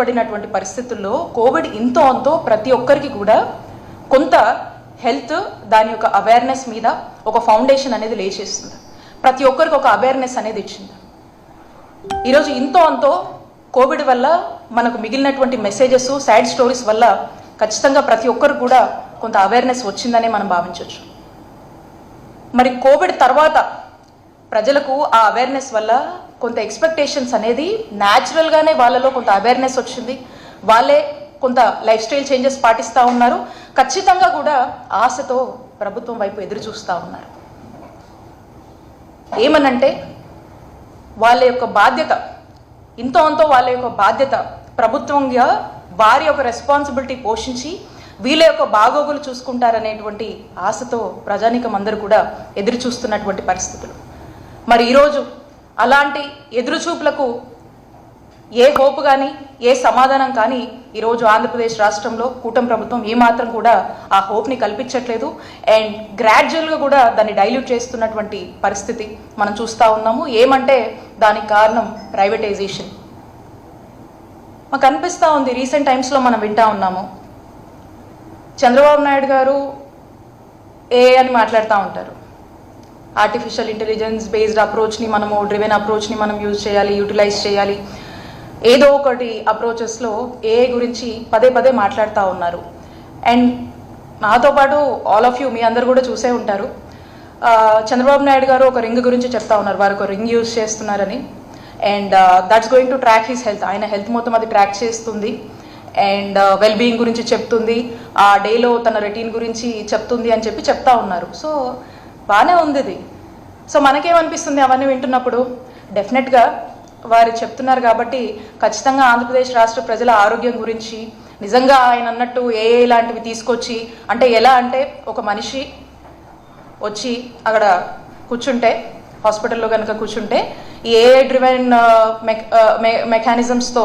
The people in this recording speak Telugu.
పడినటువంటి పరిస్థితుల్లో కోవిడ్ ఇంతో అంతో ప్రతి ఒక్కరికి కూడా కొంత హెల్త్ దాని యొక్క అవేర్నెస్ మీద ఒక ఫౌండేషన్ అనేది లేచేస్తుంది. ప్రతి ఒక్కరికి ఒక అవేర్నెస్ అనేది ఇచ్చింది. ఈరోజు ఇంతో అంతో కోవిడ్ వల్ల మనకు మిగిలినటువంటి మెసేజెస్ సాడ్ స్టోరీస్ వల్ల ఖచ్చితంగా ప్రతి ఒక్కరు కూడా కొంత అవేర్నెస్ వచ్చిందనే మనం భావించవచ్చు మరి కోవిడ్ తర్వాత ప్రజలకు ఆ అవేర్నెస్ వల్ల కొంత ఎక్స్పెక్టేషన్స్ అనేది న్యాచురల్గానే వాళ్ళలో కొంత అవేర్నెస్ వచ్చింది. వాళ్ళే కొంత లైఫ్ స్టైల్ చేంజెస్ పాటిస్తూ ఉన్నారు. ఖచ్చితంగా కూడా ఆశతో ప్రభుత్వం వైపు ఎదురు చూస్తూ ఉన్నారు. ఏమనంటే వాళ్ళ యొక్క బాధ్యత ఇంతో అంతో వాళ్ళ యొక్క బాధ్యత ప్రభుత్వంగా వారి యొక్క రెస్పాన్సిబిలిటీ పోషించి వీళ్ళ యొక్క బాగోగులు చూసుకుంటారనేటువంటి ఆశతో ప్రజానికం అందరూ కూడా ఎదురు చూస్తున్నటువంటి పరిస్థితులు. మరి ఈరోజు అలాంటి ఎదురుచూపులకు ఏ హోప్ కానీ ఏ సమాధానం కానీ ఈరోజు ఆంధ్రప్రదేశ్ రాష్ట్రంలో కూటమి ప్రభుత్వం ఏమాత్రం కూడా ఆ హోప్ని కల్పించట్లేదు. అండ్ గ్రాడ్యువల్గా కూడా దాన్ని డైల్యూట్ చేస్తున్నటువంటి పరిస్థితి మనం చూస్తూ ఉన్నాము. ఏమంటే దానికి కారణం ప్రైవేటైజేషన్. మాకు అనిపిస్తూ ఉంది రీసెంట్ టైమ్స్లో మనం వింటా ఉన్నాము. చంద్రబాబు నాయుడు గారు ఏ అని మాట్లాడుతూ ఉంటారు. ఆర్టిఫిషియల్ ఇంటెలిజెన్స్ బేస్డ్ అప్రోచ్ని మనము డ్రివెన్ అప్రోచ్ని మనం యూజ్ చేయాలి యూటిలైజ్ చేయాలి. ఏదో ఒకటి అప్రోచెస్లో ఏ గురించి పదే పదే మాట్లాడుతూ ఉన్నారు. అండ్ నాతో పాటు ఆల్ ఆఫ్ యూ మీ అందరు కూడా చూసే ఉంటారు. చంద్రబాబు నాయుడు గారు ఒక రింగ్ గురించి చెప్తా ఉన్నారు. వారు ఒక రింగ్ యూజ్ చేస్తున్నారని. And that's going to track his health ఆయన హెల్త్ మొత్తం అది ట్రాక్ చేస్తుంది. అండ్ వెల్ బీయింగ్ గురించి చెప్తుంది. ఆ డేలో తన రొటీన్ గురించి చెప్తుంది అని చెప్పి చెప్తా ఉన్నారు. సో బాగానే ఉంది ఇది సో మనకేమనిపిస్తుంది అవన్నీ వింటున్నప్పుడు? డెఫినెట్గా వారు చెప్తున్నారు కాబట్టి ఖచ్చితంగా ఆంధ్రప్రదేశ్ రాష్ట్ర ప్రజల ఆరోగ్యం గురించి నిజంగా ఆయన అన్నట్టు ఏ ఇలాంటివి తీసుకొచ్చి అంటే ఎలా అంటే ఒక మనిషి వచ్చి అక్కడ కూర్చుంటే హాస్పిటల్లో కనుక కూర్చుంటే ఈ ఏ డ్రివెన్ మెకానిజమ్స్తో